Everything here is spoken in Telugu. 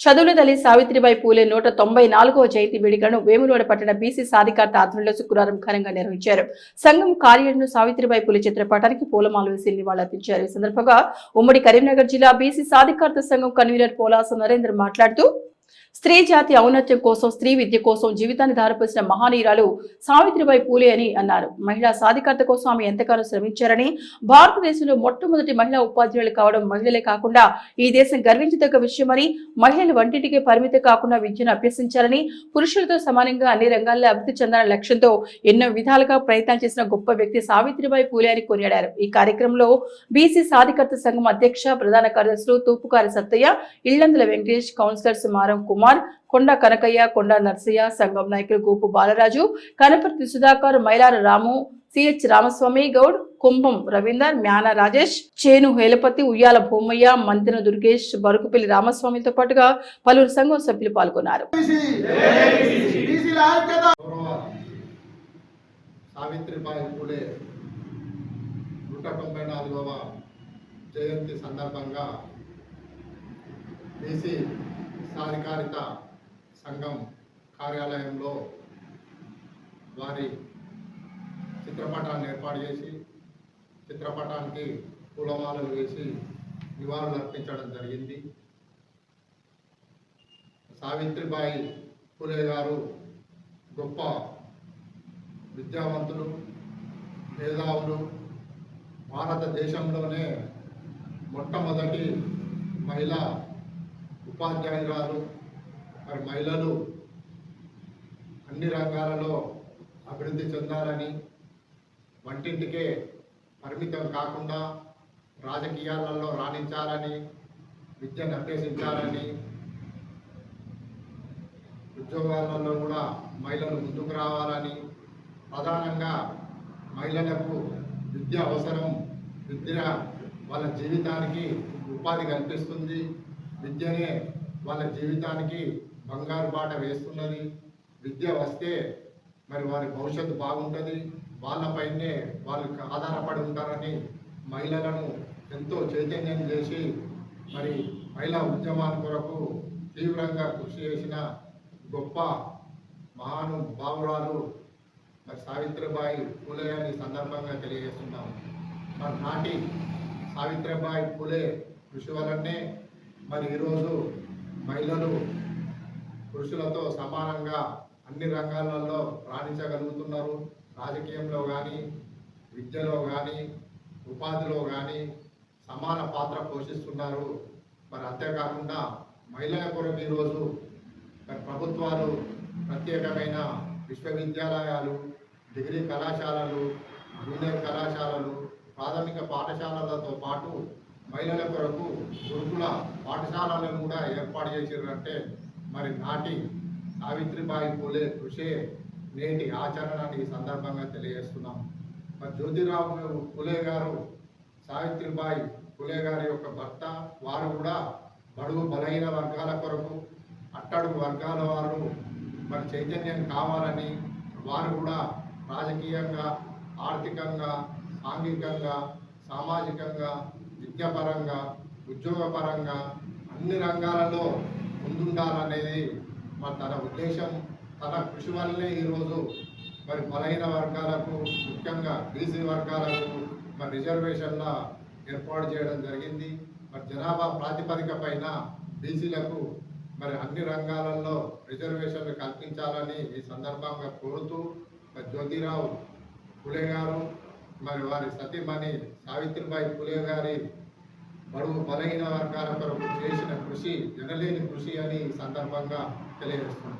చదువుల తల్లి సావిత్రిబాయి పూలే నూట తొంభై నాలుగవ జయంతి వేడుకలను వేములవాడ పట్టణ బీసీ సాధికారత ఆధ్వర్యంలో శుక్రవారం ఘనంగా నిర్వహించారు. సంఘం కార్యాలయంలో సావిత్రిబాయి పూలే చిత్రపటానికి పూలమాల వేసి నివాళులర్పించారు. ఈ సందర్భంగా ఉమ్మడి కరీంనగర్ జిల్లా బీసీ సాధికారత సంఘం కన్వీనర్ పోలాస నరేంద్ర మాట్లాడుతూ స్త్రీ జాతి ఔన్నత్యం కోసం స్త్రీ విద్య కోసం జీవితాన్ని ధారపోసిన మహానీయురాలు సావిత్రిబాయి పూలే అని అన్నారు. మహిళా సాధికారత కోసం ఆమె ఎంతగానో శ్రమించారని భారతదేశంలో మొట్టమొదటి మహిళా ఉపాధ్యాయులు కావడం మహిళలే కాకుండా ఈ దేశం గర్వించదగ్గ విషయమని మహిళలు వంటింటికే పరిమితి కాకుండా విద్యను అభ్యసించాలని పురుషులతో సమానంగా అన్ని రంగాల్లో అభివృద్ధి చెందాలని లక్ష్యంతో ఎన్నో విధాలుగా ప్రయత్నాలు చేసిన గొప్ప వ్యక్తి సావిత్రిబాయి పూలే అని కొనియాడారు. ఈ కార్యక్రమంలో బీసీ సాధికారత సంఘం అధ్యక్ష ప్రధాన కార్యదర్శులు తూపుకారి సత్తయ్య ఇళ్ళందుల వెంకటేష్ కౌన్సిలర్స్ మారం కుమార్ కొండ కనకయ్య కొండ నర్సయ్య సంఘం నాయకులు గోపు బాలరాజు కనపర్తి సుధాకర్ మైలార రాము సిహెచ్ రామస్వామి గౌడ్ కుంభం రవీందర్ మ్యాన రాజేష్ చేను హేలపతి ఉయ్యాల భూమయ్య మంతెన దుర్గేష్ బరుకుపల్లి రామస్వామితో పాటుగా పలువురు సంఘం సభ్యులు పాల్గొన్నారు. సావిత్రిబాయి పూలే నూట తొంభై నాలుగవ జయంతి సందర్భంగా బీసీ సాధికారిత సంఘం కార్యాలయంలో వారి చిత్రపటాన్ని ఏర్పాటు చేసి చిత్రపటానికి పూలమాలలు వేసి నివాళులు అర్పించడం జరిగింది. సావిత్రిబాయి పూలే గారు గొప్ప విద్యావంతులు మేధావులు. భారతదేశంలోనే మొట్టమొదటి మహిళా ఉపాధ్యాయురాలు మరి మహిళలు అన్ని రంగాలలో అభివృద్ధి చెందాలని వంటింటికే పరిమితం కాకుండా రాజకీయాలలో రాణించాలని విద్యను అభ్యసించాలని ఉద్యోగాలలో కూడా మహిళలు ముందుకు రావాలని ప్రధానంగా మహిళలకు విద్య అవసరం విద్య వాళ్ళ జీవితానికి ఉపాధి కల్పిస్తుంది. విద్యనే వాళ్ళ జీవితానికి బంగారు బాట వేస్తున్నది. విద్య వస్తే మరి వారి భవిష్యత్తు బాగుంటుంది. వాళ్ళపైనే వాళ్ళు ఆధారపడి ఉంటారని మహిళలను ఎంతో చైతన్యం చేసి మరి మహిళా ఉద్యమాల కొరకు తీవ్రంగా కృషి చేసిన గొప్ప మహానుభావురాలు మరి సావిత్రిబాయి పూలే అని సందర్భంగా తెలియజేస్తున్నాము. మరి నాటి సావిత్రిబాయి పూలే కృషి వలనే మరి ఈరోజు మహిళలు పురుషులతో సమానంగా అన్ని రంగాలలో రాణించగలుగుతున్నారు. రాజకీయంలో కానీ విద్యలో కానీ ఉపాధిలో కానీ సమాన పాత్ర పోషిస్తున్నారు. మరి అంతేకాకుండా మహిళల కొరకు ఈరోజు మరి ప్రభుత్వాలు ప్రత్యేకమైన విశ్వవిద్యాలయాలు డిగ్రీ కళాశాలలు జూనియర్ కళాశాలలు ప్రాథమిక పాఠశాలలతో పాటు మహిళల కొరకు గురుకుల పాఠశాలలను కూడా ఏర్పాటు చేసిరంటే మరి నాటి సావిత్రిబాయి పూలే కృషే నేటి ఆచరణని ఈ సందర్భంగా తెలియజేస్తున్నాం. మరి జ్యోతిరావు పూలే గారు సావిత్రిబాయి పూలే గారి యొక్క భర్త వారు కూడా బడుగు బలహీన వర్గాల కొరకు అట్టడుగు వర్గాల వారు మరి చైతన్యం కావాలని వారు కూడా రాజకీయంగా ఆర్థికంగా సాంఘికంగా సామాజికంగా విద్యాపరంగా ఉద్యోగపరంగా అన్ని రంగాలలో ముందుండాలనేది మరి తన ఉద్దేశం. తన కృషి వల్లనే ఈరోజు మరి బలహీన వర్గాలకు ముఖ్యంగా బీసీ వర్గాలకు మరి రిజర్వేషన్ల ఏర్పాటు చేయడం జరిగింది. మరి జనాభా ప్రాతిపదిక పైన బీసీలకు మరి అన్ని రంగాలలో రిజర్వేషన్లు కల్పించాలని ఈ సందర్భంగా కోరుతూ మరి జ్యోతిరావు పులే గారు మరి వారి సతీమణి సావిత్రిబాయి పులే గారి బడుగు బలహీన వర్గాల కొరకు చేసిన కృషి ఎనలేని కృషి అని సందర్భంగా తెలియజేస్తున్నాం